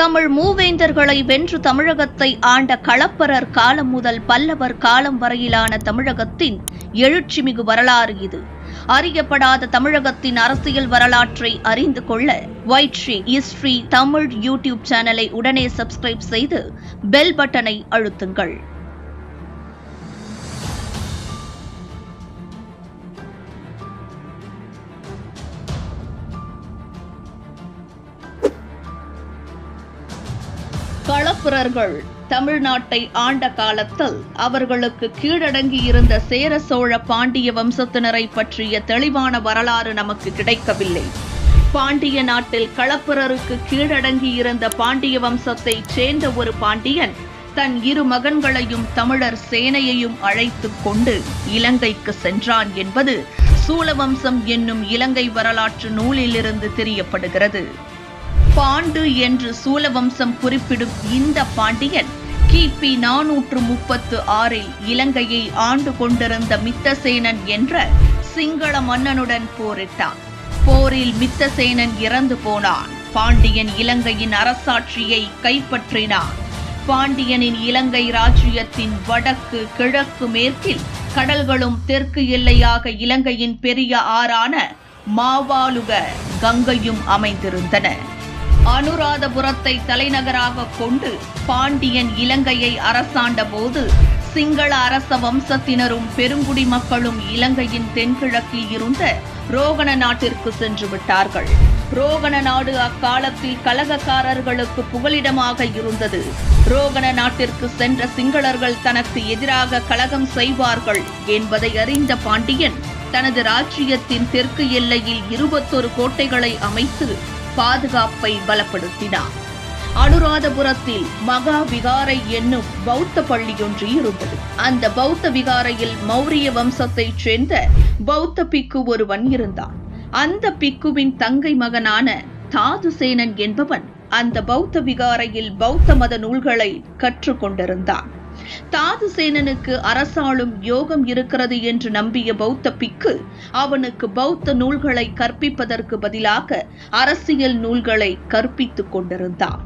தமிழ் மூவேந்தர்களை வென்று தமிழகத்தை ஆண்ட களப்பரர் காலம் முதல் பல்லவர் காலம் வரையிலான தமிழகத்தின் எழுச்சிமிகு வரலாறு இது. அறியப்படாத தமிழகத்தின் அரசியல் வரலாற்றை அறிந்து கொள்ள ஒயிட்ஸ்ரீ இஸ்ரீ தமிழ் யூடியூப் சேனலை உடனே சப்ஸ்கிரைப் செய்து பெல் பட்டனை அழுத்துங்கள். களப்பிரர்கள் தமிழ்நாட்டை ஆண்ட காலத்தில் அவர்களுக்கு கீழடங்கி இருந்த சேர சோழ பாண்டிய வம்சத்தினரை பற்றிய தெளிவான வரலாறு நமக்கு கிடைக்கவில்லை. பாண்டிய நாட்டில் களப்பிரருக்கு கீழடங்கி இருந்த பாண்டிய வம்சத்தைச் சேர்ந்த ஒரு பாண்டியன் தன் இரு மகன்களையும் தமிழர் சேனையையும் அழைத்துக் கொண்டு இலங்கைக்கு சென்றான் என்பது சூலவம்சம் என்னும் இலங்கை வரலாற்று நூலிலிருந்து தெரியப்படுகிறது. பாண்டு என்று சூலவம்சம் குறிப்பிடும் இந்த பாண்டியன் கிபி நானூற்று முப்பத்து ஆறில் இலங்கையை ஆண்டு கொண்டிருந்த மித்தசேனன் என்ற சிங்கள மன்னனுடன் போரிட்டான். போரில் மித்தசேனன் இறந்து போனான். பாண்டியன் இலங்கையின் அரசாட்சியை கைப்பற்றினான். பாண்டியனின் இலங்கை ராஜ்யத்தின் வடக்கு கிழக்கு மேற்கில் கடல்களும் தெற்கு எல்லையாக இலங்கையின் பெரிய ஆறான மாவாலுக கங்கையும் அமைந்திருந்தன. அனுராதபுரத்தை தலைநகராக கொண்டு பாண்டியன் இலங்கையை அரசாண்ட போது சிங்கள அரச வம்சத்தினரும் பெருங்குடி மக்களும் இலங்கையின் தென்கிழக்கில் இருந்த ரோகண நாட்டிற்கு சென்று விட்டார்கள். ரோகண நாடு அக்காலத்தில் கலகக்காரர்களுக்கு புகலிடமாக இருந்தது. ரோகண நாட்டிற்கு சென்ற சிங்களர்கள் தனக்கு எதிராக கலகம் செய்வார்கள் என்பதை அறிந்த பாண்டியன் தனது ராஜ்யத்தின் தெற்கு எல்லையில் இருபத்தொரு கோட்டைகளை அமைத்து பாதுகாப்பை பலப்படுத்தினார் அனுராதபுரத்தில் மகா விகாரை என்னும் பௌத்த பள்ளியொன்று இருந்தது. அந்த பௌத்த விகாரையில் மௌரிய வம்சத்தைச் சேர்ந்த பௌத்த பிக்கு ஒருவன் இருந்தான். அந்த பிக்குவின் தங்கை மகனான தாதுசேனன் என்பவன் அந்த பௌத்த விகாரையில் பௌத்த மத நூல்களை கற்றுக்கொண்டிருந்தான். தாதுசேனனுக்கு அரசாளும் யோகம் இருக்கிறது என்று நம்பிய பௌத்த பிக்கு அவனுக்கு பௌத்த நூல்களை கற்பிப்பதற்கு பதிலாக அரசியல் நூல்களை கற்பித்துக் கொண்டிருந்தான்.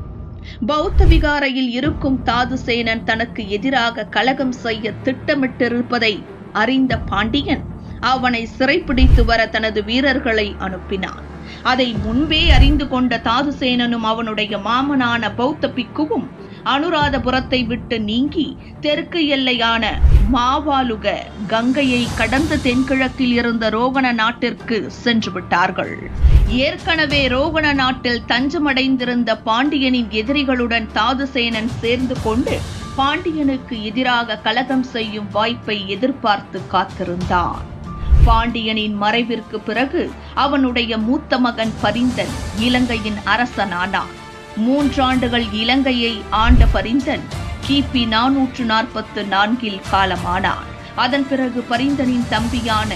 பௌத்த விகாரையில் இருக்கும் தாதுசேனன் தனக்கு எதிராக கலகம் செய்ய திட்டமிட்டிருப்பதை அறிந்த பாண்டியன் அவனை சிறைப்பிடித்து வர தனது வீரர்களை அனுப்பினான். அதை முன்பே அறிந்து கொண்ட தாதுசேனனும் அவனுடைய மாமனான பௌத்த பிக்குவும் அனுராதபுரத்தை விட்டு நீங்கி தெற்கு எல்லையான மாவாலுக கங்கையை கடந்த தென்கிழக்கில் இருந்த ரோகண நாட்டிற்கு சென்று விட்டார்கள். ஏற்கனவே ரோகண நாட்டில் தஞ்சமடைந்திருந்த பாண்டியனின் எதிரிகளுடன் தாதுசேனன் சேர்ந்து கொண்டு பாண்டியனுக்கு எதிராக கலகம் செய்யும் வாய்ப்பை எதிர்பார்த்து காத்திருந்தான். பாண்டியனின் மறைவிற்கு பிறகு அவனுடைய மூத்த மகன் பரிந்தன் இலங்கையின் அரசனானான். மூன்றாண்டுகள் இலங்கையை ஆண்ட பரிந்தன் கிபி நானூற்று நாற்பத்து நான்கில் காலமானான். அதன் பிறகு பரிந்தனின் தம்பியான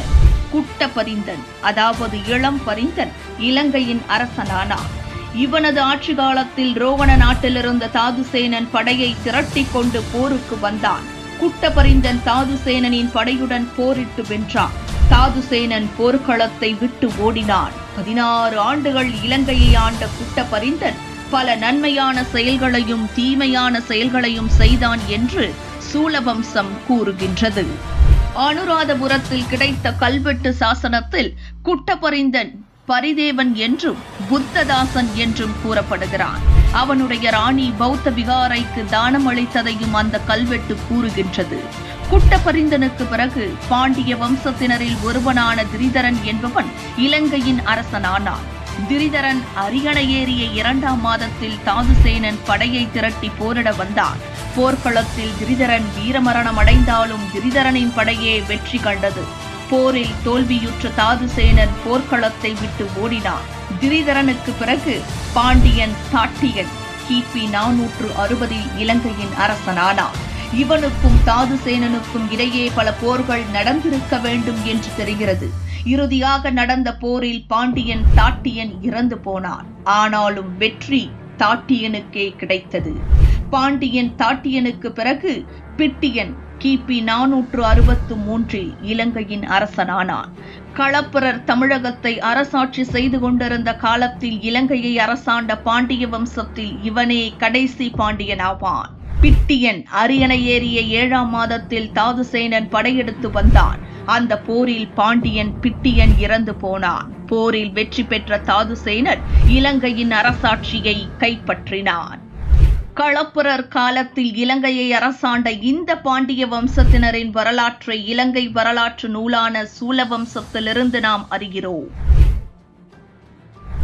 குட்ட பரிந்தன் அதாவது இளம் பரிந்தன் இலங்கையின் அரசனானான். இவனது ஆட்சி காலத்தில் ரோவண நாட்டிலிருந்த தாதுசேனன் படையை திரட்டிக் கொண்டு போருக்கு வந்தான். குட்டபரிந்தன் தாதுசேனனின் படையுடன் போரிட்டு வென்றான். தாதுசேனன் போர்க்களத்தை விட்டு ஓடினான். பதினாறு ஆண்டுகள் இலங்கையை ஆண்ட குட்டபரிந்தன் பல நன்மையான செயல்களையும் தீமையான செயல்களையும் செய்தான் என்று சூலவம்சம் கூறுகின்றது. அனுராதபுரத்தில் கிடைத்த கல்வெட்டு சாசனத்தில் குட்டபரிந்தன் பரிதேவன் என்றும் புத்ததாசன் என்றும் கூறப்படுகிறான். அவனுடைய ராணி பௌத்த விகாரைக்கு தானம் அளித்ததையும் அந்த கல்வெட்டு கூறுகின்றது. குட்டபரிந்தனுக்கு பிறகு பாண்டிய வம்சத்தினரில் ஒருவனான திரிதரன் என்பவன் இலங்கையின் அரசனானான். திரிதரன் அரியணை ஏறிய இரண்டாம் மாதத்தில் தாதுசேனன் படையை திரட்டி போரிட வந்தான். போர்க்களத்தில் திரிதரன் வீரமரணம் அடைந்தாலும் திரிதரனின் படையே வெற்றி கண்டது. போரில் தோல்வியுற்ற தாதுசேனன் போர்க்களத்தை விட்டு ஓடினான். திரிதரனுக்கு பிறகு பாண்டியன் தாட்டியன் கிபி நானூற்று அறுபதில் இலங்கையின் அரசனானான். இவனுக்கும் தாதுசேனனுக்கும் இடையே பல போர்கள் நடந்திருக்க வேண்டும் என்று தெரிகிறது. இறுதியாக நடந்த போரில் பாண்டியன் தாட்டியன் இறந்து போனான். ஆனாலும் வெற்றி தாட்டியனுக்கே கிடைத்தது. பாண்டியன் தாட்டியனுக்கு பிறகு பிட்டியன் கிபி நானூற்று அறுபத்து மூன்றில் இலங்கையின் அரசனானான். களப்பிரர் தமிழகத்தை அரசாட்சி செய்து கொண்டிருந்த காலத்தில் இலங்கையை அரசாண்ட பாண்டிய வம்சத்தில் இவனே கடைசி பாண்டியனாவான். பிட்டியன் அரியணை ஏறிய ஏழாம் மாதத்தில் தாதுசேனன் படையெடுத்து வந்தான். அந்த போரில் பாண்டியன் பிட்டியன் இறந்து போனான். போரில் வெற்றி பெற்ற தாதுசேனர் இலங்கையின் அரசாட்சியை கைப்பற்றினான். களப்புறர் காலத்தில் இலங்கையை அரசாண்ட இந்த பாண்டிய வம்சத்தினரின் வரலாற்றை இலங்கை வரலாற்று நூலான சூலவம்சத்திலிருந்து நாம் அறிகிறோம்.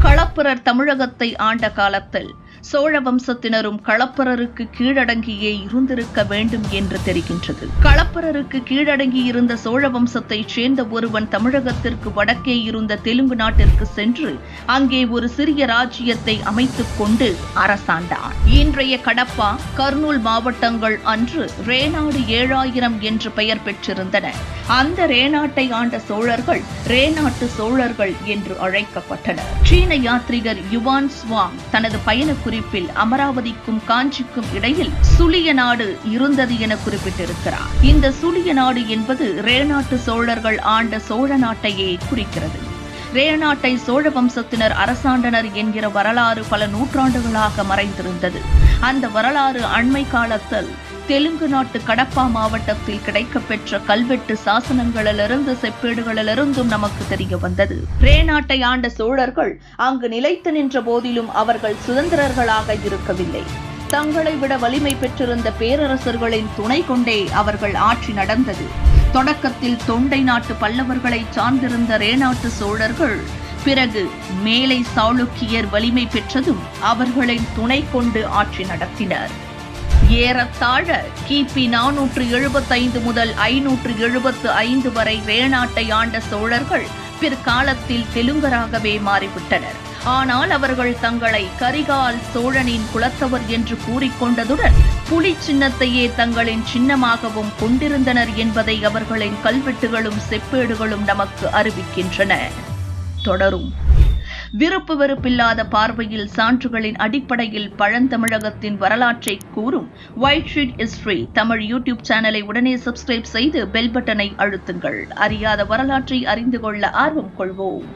களப்புறர் தமிழகத்தை ஆண்ட காலத்தில் சோழ வம்சத்தினரும் களப்பரருக்கு கீழடங்கியே இருந்திருக்க வேண்டும் என்று தெரிகின்றது. களப்பரருக்கு கீழடங்கி இருந்த சோழ வம்சத்தைச் சேர்ந்த ஒருவன் தமிழகத்திற்கு வடக்கே இருந்த தெலுங்கு நாட்டிற்கு சென்று அங்கே ஒரு சிறிய ராஜ்யத்தை அமைத்துக் கொண்டு அரசாண்டான். இன்றைய கடப்பா கர்னூல் மாவட்டங்கள் அன்று ரேநாடு ஏழாயிரம் என்று பெயர் பெற்றிருந்தன. அந்த ரேநாட்டை ஆண்ட சோழர்கள் ரேநாட்டு சோழர்கள் என்று அழைக்கப்பட்டனர். சீன யாத்ரிகர் யுவான் ஸ்வாங் தனது பயண குறிப்பில் அமராவதிக்கும் காஞ்சிக்கும் இடையில் சுழிய நாடு இருந்தது என குறிப்பிட்டிருக்கிறார். இந்த சுழிய நாடு என்பது ரேநாட்டு சோழர்கள் ஆண்ட சோழ நாட்டையே குறிக்கிறது. ரேநாட்டை சோழ வம்சத்தினர் அரசாண்டனர் என்கிற வரலாறு பல நூற்றாண்டுகளாக மறைந்திருந்தது. அந்த வரலாறு அண்மை காலத்தில் தெலுங்கு நாட்டு கடப்பா மாவட்டத்தில் கிடைக்கப்பெற்ற கல்வெட்டு சாசனங்களிலிருந்து செப்பேடுகளிலிருந்தும் நமக்கு தெரிய வந்தது. ரேநாட்டை ஆண்ட சோழர்கள் அங்கு நிலைத்து நின்ற போதிலும் அவர்கள் சுதந்திரர்களாக இருக்கவில்லை. தங்களை விட வலிமை பெற்றிருந்த பேரரசர்களின் துணை கொண்டே அவர்கள் ஆட்சி நடந்தது. தொடக்கத்தில் தொண்டை நாட்டு பல்லவர்களை சார்ந்திருந்த ரேநாட்டு சோழர்கள் பிறகு மேலை சாளுக்கியர் வலிமை பெற்றதும் அவர்களின் துணை கொண்டு ஆட்சி நடத்தினர். ஏறத்தாழ கிபி நானூற்று எழுபத்தைந்து முதல் ஐநூற்று எழுபத்து ஐந்து வரை வேணாட்டை ஆண்ட சோழர்கள் பிற்காலத்தில் தெலுங்கராகவே மாறிவிட்டனர். ஆனால் அவர்கள் தங்களை கரிகால் சோழனின் குலத்தவர் என்று கூறிக்கொண்டதுடன் புலி சின்னத்தையே தங்களின் சின்னமாகவும் கொண்டிருந்தனர் என்பதை அவர்களின் கல்வெட்டுகளும் செப்பேடுகளும் நமக்கு அறிவிக்கின்றன. தொடரும். விருப்பு வெறுப்பில்லாத பார்வையில் சான்றுகளின் அடிப்படையில் பழந்தமிழகத்தின் வரலாற்றை கூறும் white sheet history Tamil YouTube சேனலை உடனே சப்ஸ்கிரைப் செய்து பெல் பட்டனை அழுத்துங்கள். அறியாத வரலாற்றை அறிந்து கொள்ள ஆர்வம் கொள்வோம்.